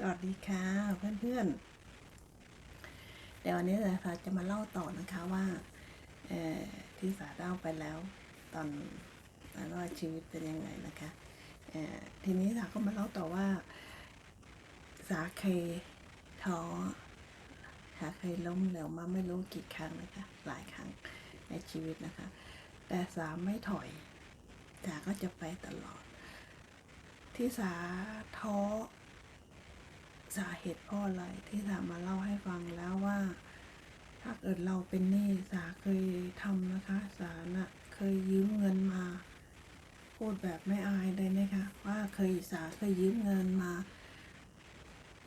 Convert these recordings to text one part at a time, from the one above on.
สวัสดีค่ะเพื่อนๆเดี๋ยววันนี้สาจะมาเล่าต่อนะคะว่าที่สาเล่าไปแล้วตอนว่าชีวิตเป็นยังไงนะคะทีนี้สาก็มาเล่าต่อว่า สาเคยท้อสาเคยล้มเหลวมาไม่รู้กี่ครั้งนะคะหลายครั้งในชีวิตนะคะ แต่สาไม่ถอยสาก็จะไปตลอด ที่สาท้อ สาเหตุเพ่ออะไรที่สามาเล่าให้ฟังแล้วว่า ถ้าเกิดเราเป็นหนี้สาเคยทำนะคะ สาน่ะเคยยืมเงินมา พูดแบบไม่อายเลยนะคะ ว่าเคยสาเคยยืมเงินมา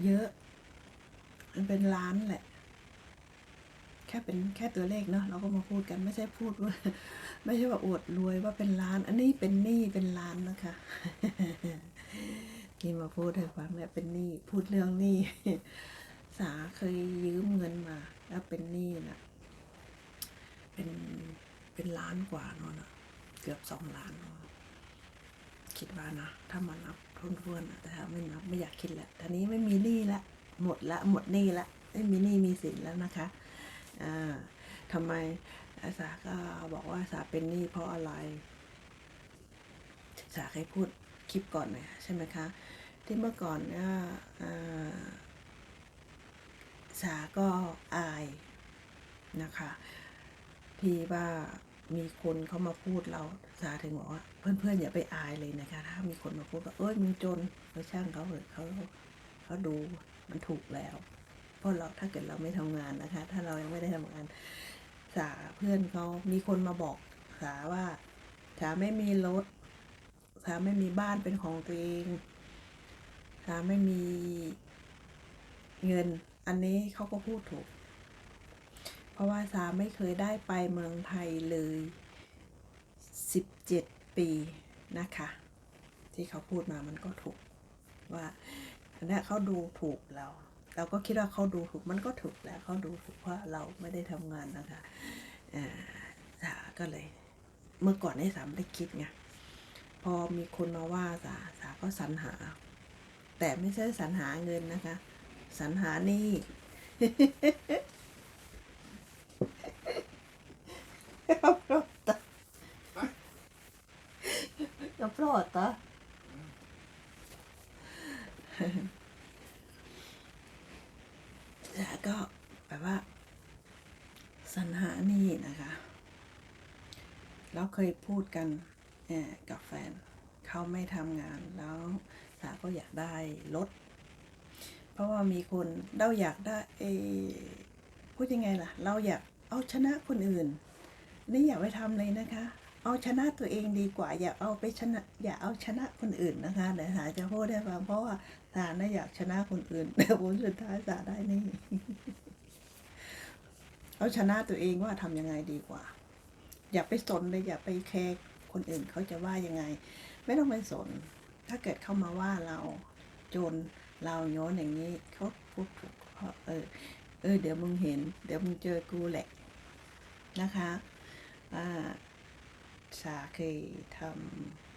เยอะ มันเป็นล้านแหละ แค่เป็นแค่ตัวเลขเนาะเราก็มาพูดกันไม่ใช่พูดว่า ไม่ใช่ว่าอวดรวยว่าเป็นล้าน อันนี้เป็นหนี้เป็นล้านนะคะ ที่มาพูดให้ฟังเนี่ยเป็นหนี้พูดเรื่องหนี้สาเคยยืมเงินมา แล้วเป็นหนี้นะเป็นเป็นล้านกว่าเนอะนะเกือบสองล้านเนอะคิดว่านะ ถ้ามานับทวนๆนแต่ถ้าไม่นับไม่อยากคิดแล้วตอนนี้ไม่มีหนี้ละหมดละหมดหนี้ละไม่มีหนี้มีสินแล้วนะคะอ่าทำไมสาก็บอกว่าสาเป็นหนี้เพราะอะไรสาเคยพูดคลิปก่อนเนี่ยใช่ไหมคะ ที่เมื่อก่อนเนี่ยสาก็อายนะคะที่ว่ามีคนเขามาพูดเราสาถึงบอกว่าเพื่อนๆอย่าไปอายเลยนะคะถ้ามีคนมาพูดว่าเอ้ยมึงจนเขาช่างเขาเถอะเขาเขาดูมันถูกแล้วเพราะเราถ้าเกิดเราไม่ทำงานนะคะ ถ้าเรายังไม่ได้ทำงานสาเพื่อนเขามีคนมาบอกสาว่าสาไม่มีรถสาไม่มีบ้านเป็นของตัวเอง สาไม่มีเงินอันนี้เขาก็พูดถูก เพราะว่าสาไม่เคยได้ไปเมืองไทยเลยสิบเจ็ดปีนะคะ ที่เขาพูดมามันก็ถูกว่าอันเนี้ยเขาดูถูกเรา เราก็คิดว่าเขาดูถูกมันก็ถูกแล้วเขาดูถูกเพราะเราไม่ได้ทำงานนะคะอ่าสาก็เลย เมื่อก่อนนี่สาไม่ได้คิดไงพอมีคนมาว่าสาสาก็สรรหา แต่ไม่ใช่สรรหาเงินนะคะ สรรหานี่ Pronta. Jag pratar. แล้วก็แบบว่าสรรหานี่นะคะ เราเคยพูดกันเอ่อกับแฟน เขาไม่ทำงานแล้ว สาก็อยากได้รถ เพราะว่ามีคนเราอยากได้เอพูดยังไงล่ะ เราอยากเอาชนะคนอื่น นี่อย่าไปทำเลยนะคะ เอาชนะตัวเองดีกว่า อย่าเอาไปชนะ อย่าเอาชนะคนอื่นนะคะเดี๋ยวสาจะพูดให้ฟังเพราะว่าสาน่ะอยากชนะคนอื่นแต่ผลสุดท้ายสาได้นี่เอาชนะตัวเองว่าทำยังไงดีกว่า อย่าไปสนเลยอย่าไปแคร์คนอื่นเขาจะว่ายังไง ไม่ต้องไปสน ถ้าเกิดเข้ามาว่าเราโจนเราโยนอย่างนี้เขาพูดถูกเออเออเดี๋ยวมึงเห็น เดี๋ยวมึงเจอกูแหละนะคะอ่าสาเคยท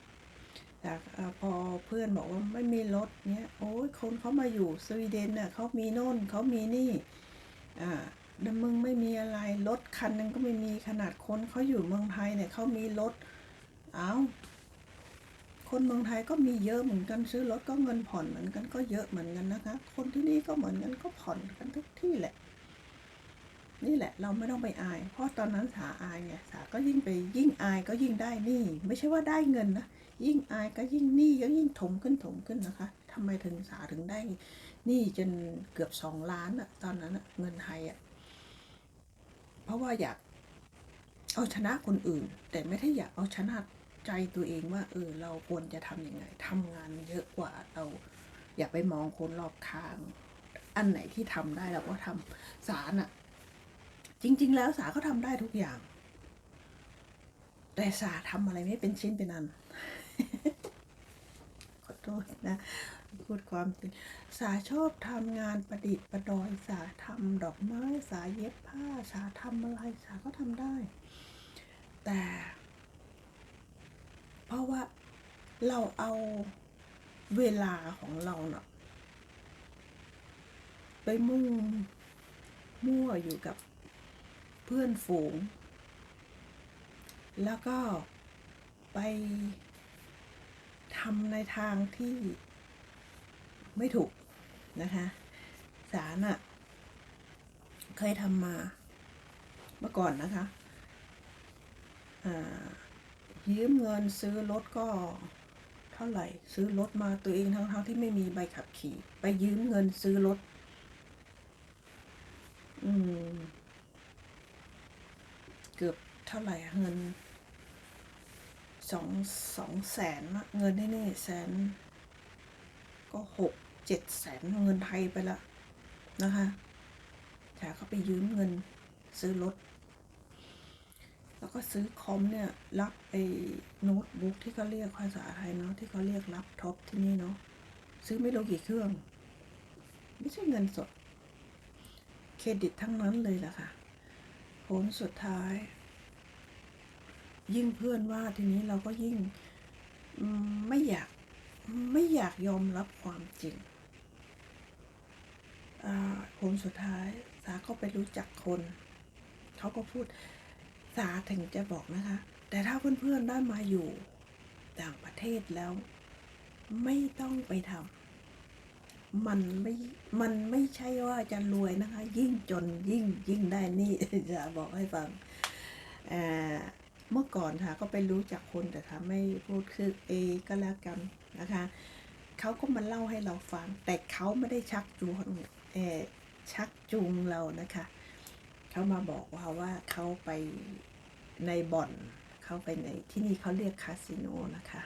ำจากอพอเพื่อนบอกว่าไม่มีรถเนี้ยโอ้ยคนเขามาอยู่สวีเดนน่ะเขามีโน่นเขามีนี่อ่าแล้วมึงไม่มีอะไรรถคันนึงก็ไม่มีขนาดคนเขาอยู่เมืองไทยเนี่ยเขามีรถเอา คนเมืองไทยก็มีเยอะเหมือนกันซื้อรถก็เงินผ่อนเหมือนกันก็เยอะเหมือนกันนะคะ คนที่นี่ก็เหมือนกันก็ผ่อนกันทุกที่แหละ นี่แหละเราไม่ต้องไปอาย เพราะตอนนั้นสาอายไงสาก็ยิ่งไปยิ่งอายก็ยิ่งได้หนี่ไม่ใช่ว่าได้เงินนะยิ่งอายก็ยิ่งหนี้ก็ยิ่งถมขึ้นถมขึ้นนะคะทำไมถึงสาถึงได้หนี้จนเกือบสองล้านอะตอนนั้นอะเงินไทยอะเพราะว่าอยากเอาชนะคนอื่น แต่ไม่ได้อยากเอาชนะ ใจตัวเองว่าเออเราควรจะทำยังไงทำงานเยอะกว่าเราอย่าไปมองคนรอบข้าง อันไหนที่ทำได้เราก็ทำสารน่ะจริง ๆ แล้วสาก็ทำได้ทุกอย่าง แต่สาทำอะไรไม่เป็นชิ้นเป็นอันขอโทษนะพูดความจริงสาชอบทำงานประดิษฐ์ประดอยสาทำดอกไม้ สาเย็บผ้า สาทำอะไรสาก็ทำได้ แต่ ราะว่าเราเอาเวลาของเราเนาะไปมุ่งมั่วอยู่กับเพื่อนฝูง แล้วก็ไปทำในทางที่ไม่ถูกนะคะสารอะเคยทำมาเมื่อก่อนนะคะ อ่า ยืมเงินซื้อรถก็เท่าไหร่ ซื้อรถมาตัวเองทั้งๆที่ไม่มีใบขับขี่ ไปยืมเงินซื้อรถ อืม เกือบเท่าไหร่เงินสองสองแสนอะเงินนี่นี่แสน ก็หกเจ็ดแสนเงินไทยไปละนะคะแต่เขาไปยืมเงินซื้อรถ แล้วก็ซื้อคอมเนี่ย รับไอ้โน้ตบุ๊กที่เขาเรียกภาษาไทยเนาะที่เขาเรียกรับท็อปที่นี่เนาะซื้อไม่รู้กี่เครื่อง ไม่ใช่เงินสด เครดิตทั้งนั้นเลยล่ะค่ะผลสุดท้าย ยิ่งเพื่อนว่าทีนี้เราก็ยิ่งไม่อยากไม่อยากยอมรับความจริงผลสุดท้ายสาก็ไปรู้จักคน เขาก็พูด สาถึงจะบอกนะคะ แต่ถ้าเพื่อนๆได้มาอยู่ต่างประเทศแล้ว ไม่ต้องไปทำมันไม่ มันไม่ใช่ว่าจะรวยนะคะ ยิ่งจนยิ่งยิ่งได้นี่จะบอกให้ฟังเมื่อก่อนค่ะก็ไปรู้จักคนแต่ค่ะไม่พูดคือเอก็แล้วกันนะคะเขาก็มาเล่าให้เราฟัง แต่เขาไม่ได้ชักจูงเออชักจูงเรานะคะ เขามาบอกว่าว่าเขาไปในบ่อนเขาไปในที่นี่เขาเรียกคาสิโนนะคะ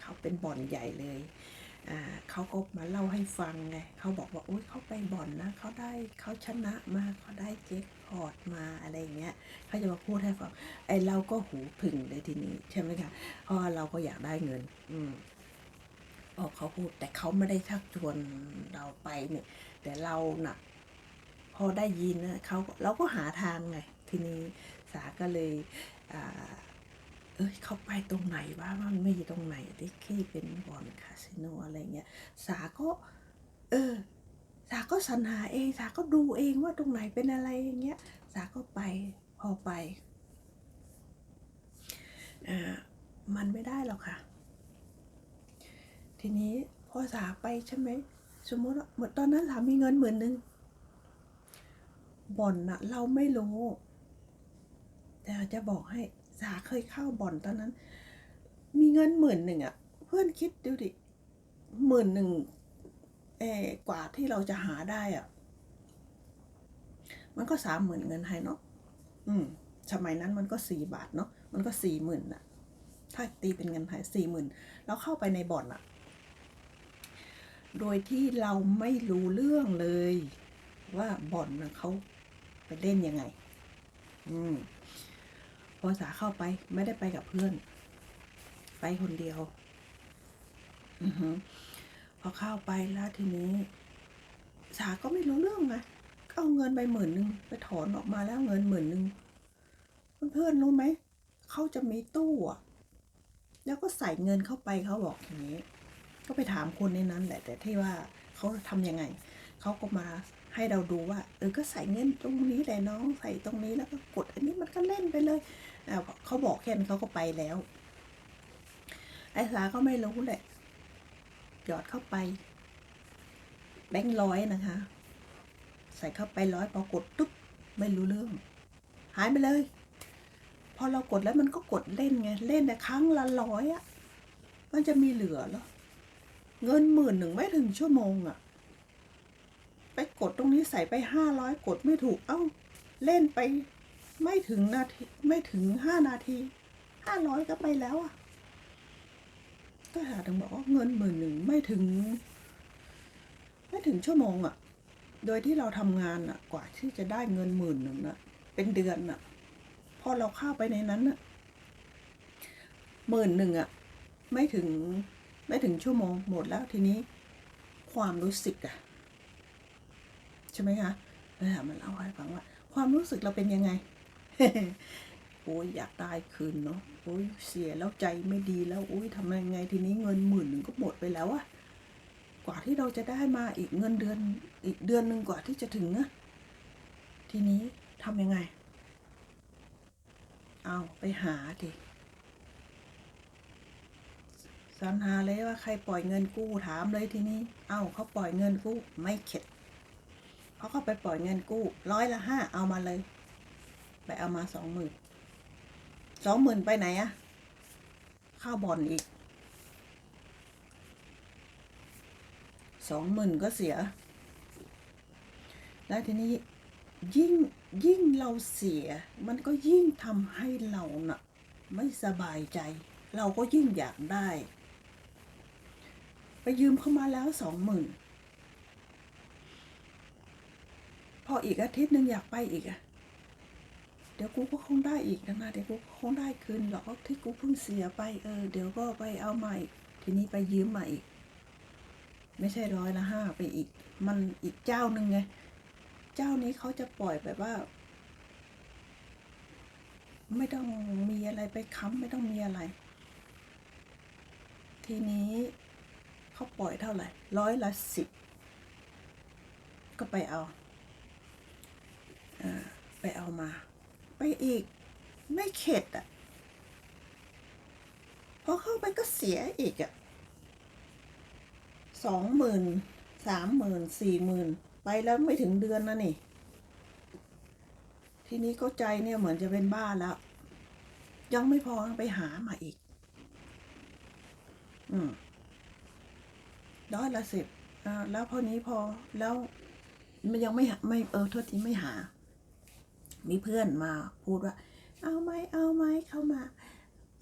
เขาเป็นบ่อนใหญ่เลยเขาก็มาเล่าให้ฟังไงเขาบอกว่าโอ๊ยเขาไปบ่อนนะเขาได้เขาชนะมาเขาได้เจ็คพอตมาอะไรอย่างเงี้ยเขาจะมาพูดให้ฟังไอ้เราก็หูผึ่งเลยทีนี้ใช่ไหมคะเพราะเราก็อยากได้เงิน อืมพอเขาพูดแต่เขาไม่ได้ชักชวนเราไปเนี่ย แต่เราน่ะ พอได้ยินนะเขาเราก็หาทางไงทีนี้สาก็เลยเอ้ยเขาไปตรงไหนวะมันไม่อยู่ตรงไหนที่ที่เป็นบ่อนคาสิโนอะไรเงี้ยสาก็ เออ สาก็สรรหาเองสาก็ดูเองว่าตรงไหนเป็นอะไรอย่างเงี้ยสาก็ไปพอไปอ่ามันไม่ได้หรอกค่ะ ทีนี้พอสาไปใช่ไหมสมมติว่าตอนนั้นสามีเงินหมื่นหนึ่ง บ่อนนะเราไม่รู้ แต่จะบอกให้สาเคยเข้าบ่อนตอนนั้น มีเงินหมื่นหนึ่งอะเพื่อนคิดดูดิหมื่นหนึ่งเออกว่าที่เราจะหาได้อะมันก็สามหมื่นเงินไทยเนาะอืม สมัยนั้นมันก็สี่บาทเนาะมันก็สี่หมื่นอะถ้าตีเป็นเงินไทยสี่หมื่นแล้วเข้าไปในบ่อนอะโดยที่เราไม่รู้เรื่องเลย ว่าบ่อนนะเขา เล่นยังไง อืมพอสาเข้าไปไม่ได้ไปกับเพื่อน ไปคนเดียว อือฮึพอเข้าไปแล้วทีนี้ สาก็ไม่รู้เรื่องไงเอาเงินไปหมื่นหนึ่งไปถอนออกมาแล้วเงินหมื่นหนึ่งเพื่อนรู้ไหมเขาจะมีตู้อะแล้วก็ใส่เงินเข้าไปเขาบอกอย่างนี้ ก็ไปถามคนในนั้นแหละ แต่ที่ว่าเขาทำยังไง เขาก็มา ให้เราดูว่าเออก็ใส่เงินตรงนี้แหละน้องใส่ตรงนี้แล้วก็กดอันนี้มันก็เล่นไปเลยเขาบอกแค่นั้นเขาก็ไปแล้ว ไอ้สาก็ไม่รู้แหละ หยอดเข้าไป แบงค์ร้อยนะคะ ใส่เข้าไปร้อยพอกดตุ๊บไม่รู้เรื่อง หายไปเลย พอเรากดแล้วมันก็กดเล่นไง เล่นแต่ครั้งละร้อยอะมันจะมีเหลือเหรอเงินหมื่นหนึ่งไม่ถึงชั่วโมงอะ ไปกดตรงนี้ใส่ไปห้าร้อยกดไม่ถูก เอ้า เล่นไปไม่ถึงนาทีไม่ถึงห้านาทีห้าร้อยก็ไปแล้วอะก็หาถึงบอกว่าเงินหมื่นหนึ่งไม่ถึง ไม่ถึงชั่วโมงอะ โดยที่เราทำงานอะ กว่าที่จะได้เงินหมื่นหนึ่งอะเป็นเดือนอะพอเราเข้าไปในนั้นอะหมื่นหนึ่งอะ ไม่ถึงไม่ถึงชั่วโมงหมดแล้วทีนี้ ความรู้สึกอะ ใช่ไหมคะเลยถามมันเล่าให้ฟังว่า ความรู้สึกเราเป็นยังไงโอ้ยอยากได้คืนเนาะโอ้ยเสียแล้วใจไม่ดีแล้วโอ้ยทำยังไงทีนี้เงินหมื่นหนึ่งก็หมดไปแล้วอะกว่าที่เราจะได้มาอีกเงินเดือนอีกเดือนหนึ่งกว่าที่จะถึงนะทีนี้ทำยังไง เอาไปหาดิสรรหาเลยว่าใครปล่อยเงินกู้ถามเลยทีนี้ เอาเขาปล่อยเงินกู้ไม่เข็ด เขาก็ไปปล่อยเงินกู้ร้อยละห้าเอามาเลย ไปเอามาสองหมื่นสองหมื่นไปไหนอะเข้าวบอลอีกสองหมื่นก็เสีย แล้วทีนี้ยิ่งยิ่งเราเสีย มันก็ยิ่งทำให้เราน่ะไม่สบายใจ เราก็ยิ่งอยากได้ ไปยืมเข้ามาแล้วสองหมื่น พออีกอาทิตย์หนึ่งอยากไปอีกอะเดี๋ยวกูก็คงได้อีกนะเดี๋ยวกูคงได้คืนหรอกที่กูเพิ่งเสียไปเออ เดี๋ยวก็ไปเอาใหม่ ทีนี้ไปยืมมาอีก ไม่ใช่ร้อยละห้าไปอีก มันอีกเจ้าหนึ่งไง เจ้านี้เขาจะปล่อยแบบว่า ไม่ต้องมีอะไรไปค้ำไม่ต้องมีอะไร ทีนี้เขาปล่อยเท่าไหร่ร้อยละสิบก็ไปเอา ไปเอามา ไปอีกไม่เข็ดอะพอเข้าไปก็เสียอีกอะสองหมื่นสามหมื่นสี่หมื่นไปแล้วไม่ถึงเดือนนะนี่ ทีนี้ก็ใจเนี่ยเหมือนจะเป็นบ้าแล้ว ยังไม่พอไปหามาอีก อืมร้อยละสิบอ่าแล้วพอนี้พอแล้วมันยังไม่ไม่เออโทษทีไม่หา มีเพื่อนมาพูดว่า เอาไหมเอาไหมเข้ามา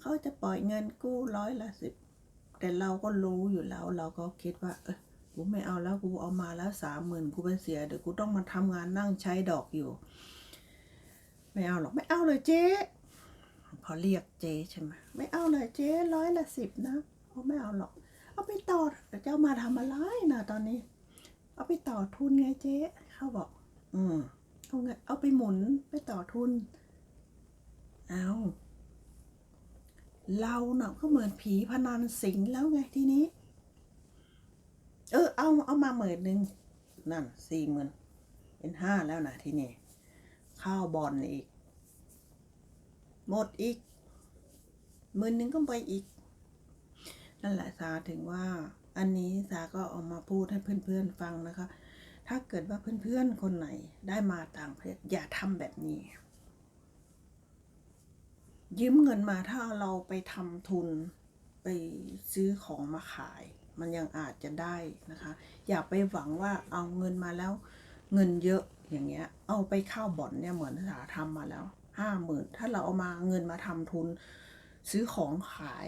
เขาจะปล่อยเงินกู้ร้อยละสิบแต่เราก็รู้อยู่แล้ว เราก็คิดว่า เออกูไม่เอาแล้วกูเอามาแล้วสามหมื่นกูไปเสียเดี๋ยวกูต้องมาทำงานนั่งใช้ดอกอยู่ ไม่เอาหรอกไม่เอาเลยเจ๊พอเรียกเจ๊ใช่ไหมไม่เอาเลยเจ๊ร้อยละสิบนะเขาไม่เอาหรอก เอาไปต่อเจ้ามาทำอะไรนะตอนนี้ เอาไปต่อทุนไงเจ๊เขาบอก อืม เอาไงเอาไปหมุนไปต่อทุน เอาเราเนาะก็เหมือนผีพนันสิงแล้วไงทีนี้ เออ เอาเอามาหมื่นหนึ่งนั่นสี่หมื่นเป็นห้าแล้วนะทีนี้ข้าวบอลอีก หมดอีกหมื่นหนึ่งก็ไปอีก นั่นแหละสาถึงว่า อันนี้สาก็เอามาพูดให้เพื่อนๆฟังนะคะ ถ้าเกิดว่าเพื่อนๆ คนไหนได้มาต่างประเทศอย่าทำแบบนี้ ยืมเงินมาถ้าเราไปทำทุนไปซื้อของมาขาย มันยังอาจจะได้นะคะ อย่าไปหวังว่าเอาเงินมาแล้วเงินเยอะอย่างเงี้ย เอาไปเข้าบ่อนเนี่ยเหมือนสาทำมาแล้วห้าหมื่นถ้าเราเอามาเงินมาทำทุน ซื้อของขาย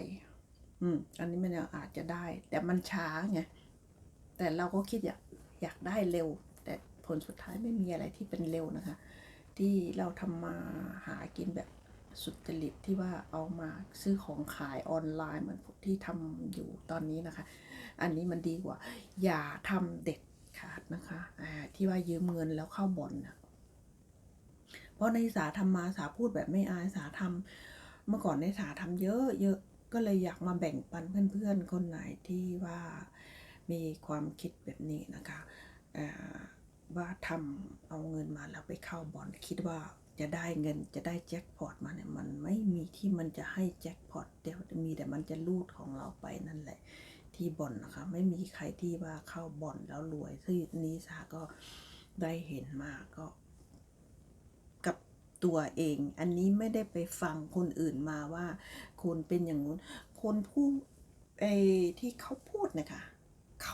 อืม อันนี้มันยังอาจจะได้ แต่มันช้าไงแต่เราก็คิดอย่าก อยากได้เร็ว แต่ผลสุดท้ายไม่มีอะไรที่เป็นเร็วนะคะ ที่เราทำมาหากินแบบสุดจริตที่ว่าเอามาซื้อของขายออนไลน์เหมือนที่ทำอยู่ตอนนี้นะคะ อันนี้มันดีกว่า อย่าทำเด็ดขาดนะคะที่ว่ายืมเงินแล้วเข้าบ่อนนะเพราะในสาทำมาสาพูดแบบไม่อายสาทำเมื่อก่อนในสาทำเยอะเยอะก็เลยอยากมาแบ่งปันเพื่อนๆ คนไหนที่ว่า มีความคิดแบบนี้นะคะอ่าว่าทำเอาเงินมาแล้วไปเข้าบอนคิดว่าจะได้เงินจะได้แจ็คพอตมาเนี่ยมันไม่มีที่มันจะให้แจ็คพอตเดี๋ยวมีแต่มันจะลูดของเราไปนั่นแหละ ที่บ่อนนะคะ ไม่มีใครที่ว่าเข้าบ่อนแล้วรวยที่นี้สาก็ได้เห็นมาก็ กับตัวเอง อันนี้ไม่ได้ไปฟังคนอื่นมาว่าคนเป็นอย่างนู้นคนพูดไอ้ที่เขาพูดนะคะ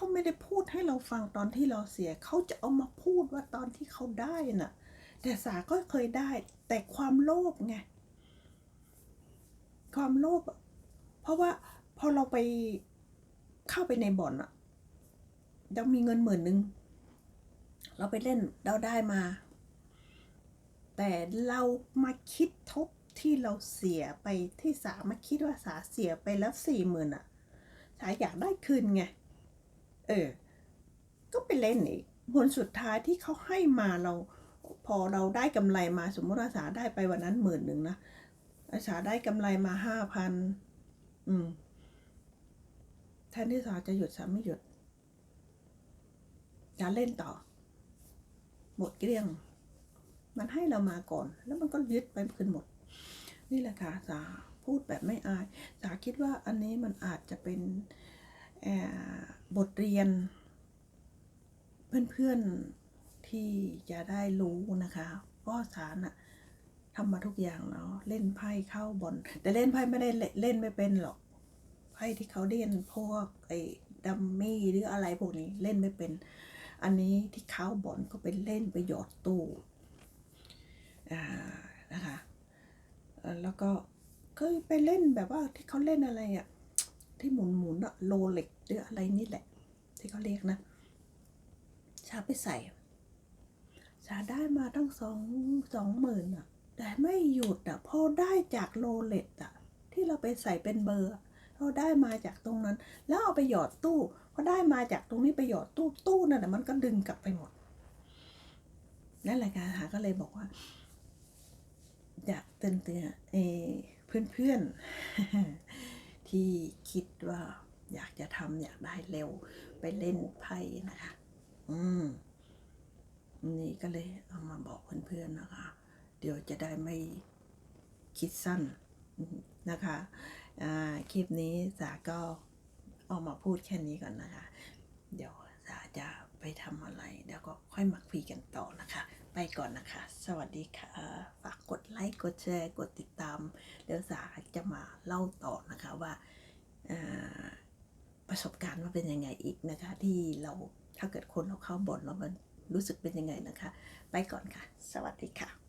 เขาไม่ได้พูดให้เราฟังตอนที่เราเสีย เขาจะเอามาพูดว่าตอนที่เขาได้น่ะ แต่สาก็เคยได้ แต่ความโลภไง ความโลภ เพราะว่าพอเราไปเข้าไปในบ่อนอะเรามีเงินหมื่นหนึ่ง เราไปเล่นเราได้มา แต่เรามาคิดทบที่เราเสียไปที่สามาคิดว่าสาเสียไปแล้วสี่หมื่นอะสาอยากได้คืนไง เออ ก็ไปเล่นอีกผลสุดท้ายที่เขาให้มาเรา พอเราได้กำไรมาสมมติว่าสาได้ไปวันนั้นหมื่นหนึ่งนะอาสาได้กำไรมาห้าพันอืมแทนที่สาจะหยุดสาไม่หยุดจะเล่นต่อ หมดเกลี้ยง มันให้เรามาก่อน แล้วมันก็ยึดไปคืนหมด นี่แหละค่ะสาพูดแบบไม่อาย สาคิดว่าอันนี้มันอาจจะเป็นเอ่อ บทเรียน เพื่อนๆที่จะได้รู้นะคะเพราะสารน่ะทำมาทุกอย่างเนาะเล่นไพ่เข้าบอลแต่เล่นไพ่ไม่ได้เล่นไม่เป็นหรอกไพ่ที่เขาเล่นพวกไอ้ดัมมี่หรืออะไรพวกนี้เล่นไม่เป็น อันนี้ที่เข้าบอลก็ไปเล่นไปหยอดตู้อ่านะคะแล้วก็เคยไปเล่นแบบว่าที่เขาเล่นอะไรอะที่หมุนหมุนๆอะโรเล็ก หรืออะไรนี่แหละ ที่เขาเรียกนะ ชาไปใส่ ชาได้มาตั้งสองสองหมื่นอะ แต่ไม่หยุดอะพอได้จากโรเลตอะ ที่เราไปใส่เป็นเบอร์เราได้มาจากตรงนั้น แล้วเอาไปหยอดตู้พอได้มาจากตรงนี้ไปหยอดตู้ตู้นั่นแหละมันก็ดึงกลับไปหมดนั่นแหละค่ะหาก็เลยบอกว่าอยากเตือนเตือนเอเพื่อนเพื่อนๆที่คิดว่า อยากจะทำอยากได้เร็วไปเล่นไพ่นะคะ อืมนี่ก็เลยเอามาบอกเพื่อนๆนะคะ เดี๋ยวจะได้ไม่คิดสั้นนะคะคลิปนี้สาก็เอามาพูดแค่นี้ก่อนนะคะ เดี๋ยวสาจะไปทำอะไรเดี๋ยวก็ค่อยมาคุยกันต่อนะคะ ไปก่อนนะคะ สวัสดีค่ะ ฝากกดไลค์ กดแชร์ กดติดตาม เดี๋ยวสาจะมาเล่าต่อนะคะว่า ประสบการณ์ว่าเป็นยังไงอีกนะคะ ที่เราถ้าเกิดคนเราเข้าบ่นแล้วมันรู้สึกเป็นยังไงนะคะ ไปก่อนค่ะ สวัสดีค่ะ